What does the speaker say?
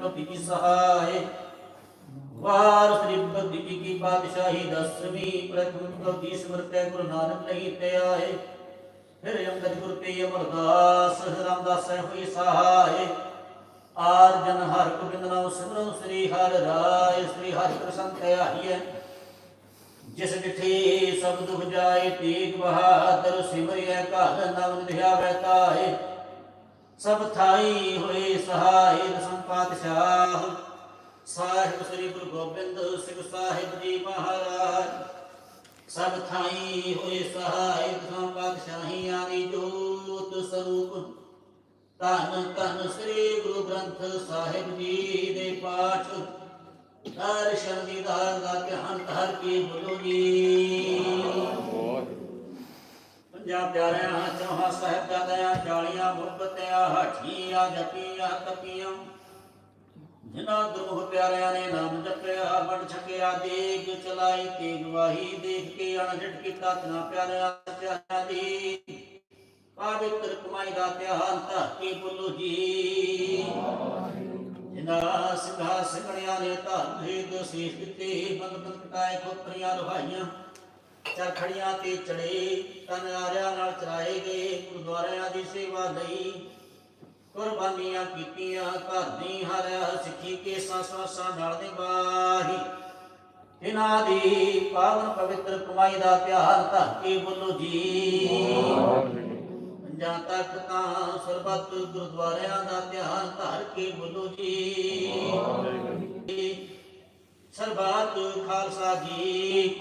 ਪ੍ਰਭੂ ਕੀ ਸਹਾਇ ਵਾਰ ਸ੍ਰੀ ਭਗਤੀ ਜੀ ਕੀ ਬਾਦਸ਼ਾਹੀ ਦਸਵੀਂ ਪ੍ਰਥਮ ਪ੍ਰਭੂ ਸਿਮਰਤੈ ਗੁਰੂ ਨਾਨਕ ਲਈ ਤੇ ਫਿਰ ਅੰਗਦ ਗੁਰ ਤੇ ਅਮਰਦਾਸ ਰਾਮਦਾਸ ਹੋਈ ਸਹਾਇ ਆਰ ਜਨ ਹਰ ਗੋਬਿੰਦ ਨਾਮ ਸਿਮਰਨ ਸ੍ਰੀ ਹਰਿ ਰਾਇ ਸ੍ਰੀ ਹਰਿ ਕ੍ਰਿਸ਼ਨ ਤੇ ਜਿਸ ਡਿਠੇ ਸਭ ਦੁਖ ਜਾਏ ਤੀਗ ਬਹਾਦਰ ਸਿਮਰਿਐ ਘਰ ਨਾਮ ਧਿਆਵੈ ਤਾਏ ਸਭ ਥਾਈ ਹੋਏ ਸਹਾਇ ਦਸਮ ਪਾਤਸ਼ਾਹ ਸਾਹਿਬ ਸ੍ਰੀ ਗੁਰੂ ਗੋਬਿੰਦ ਸਿੰਘ ਸਾਹਿਬ ਜੀ ਮਹਾਰਾਜ ਸਭ ਥਾਈ ਹੋਏ ਸਹਾਇ ਦਸਮ ਪਾਤਸ਼ਾਹੀਆਂ ਦੀ ਜੋਤ ਸਰੂਪ। ਧੰਨ ਧੰਨ ਸ੍ਰੀ ਗੁਰੂ ਗ੍ਰੰਥ ਸਾਹਿਬ ਜੀ ਦੇ ਪਾਠ। ਦਰਸ਼ਨ ਦੀਦਾਰ ਦਾ ਧਿਆਨ ਧਰ ਕੇ ਬੋਲੋ ਜੀ। ਪੰਜਾਬ ਪਿਆਰਿਆਂ ਸਾਹਿਬਜ਼ਾਦਿਆਂ ਚਾਲੀਆਂ, ਮੁਹੱਬਤਿਆਂ, ਹਾਠੀਆਂ ਜਪੀਆਂ ਤਪੀਆਂ। ਜਿਨ੍ਹਾਂ ਗੁਰੂ ਪਿਆਰਿਆਂ ਨੇ ਨਾਮ ਜਪਿਆ, ਵੰਡ ਛਕਿਆ, ਦੇਗ ਚਲਾਈ ਤੇ ਗਵਾਹੀ ਦੇਖ ਕੇ ਅਣਜਟ ਕੀਤਾ ਤਨਾ ਪਿਆਰਿਆਂ ਪਿਆਰਿਆਂ ਦੀ। ਪਵਿੱਤਰ ਕਮਾਈ ਦਾ ਧਿਆਨ ਧਰ ਕੇ ਬੋਲੋ ਜੀ। ਜਿਨ੍ਹਾਂ ਸਿੰਘਾਂ, ਸਿੰਘਣਿਆਂ ਨੇ ਧਰਮ ਹੇਦ ਸੀਸ ਦਿੱਤੇ ਬੰਦ ਬੰਦ ਕਟਾਏ ਖੋਪਰੀਆਂ, ਲੁਹਾਈਆਂ। ਚਰਖੜੀਆਂ ਤੇ ਚੜੇ ਤਨ ਨਾਲ ਚਰਾਏ ਗਏ, ਗੁਰਦੁਆਰਿਆਂ ਦੀ ਸੇਵਾ ਲਈ। ਕੁਰਬਾਨੀਆਂ ਕੀਤੀਆਂ, ਘਰ ਦੀ ਹਰ ਸਿੱਖੀ ਕੇ ਸਾਸਾਂ ਨਾਲ ਨਿਭਾਹੀ। ਇਹਨਾਂ ਦੀ ਪਾਵਨ ਪਵਿੱਤਰ ਕਮਾਈ ਦਾ ਧਿਆਨ ਧਰ ਬੋਲੋ ਜੀ। ਪੰਜਾਂ ਤੱਕ ਤਾਂ ਸਰਬੱਤ ਗੁਰਦੁਆਰਿਆਂ ਦਾ ਧਿਆਨ ਧਰ ਕੇ ਬੋਲੋ ਜੀ। ਸਰਬੱਤ ਖਾਲਸਾ ਜੀ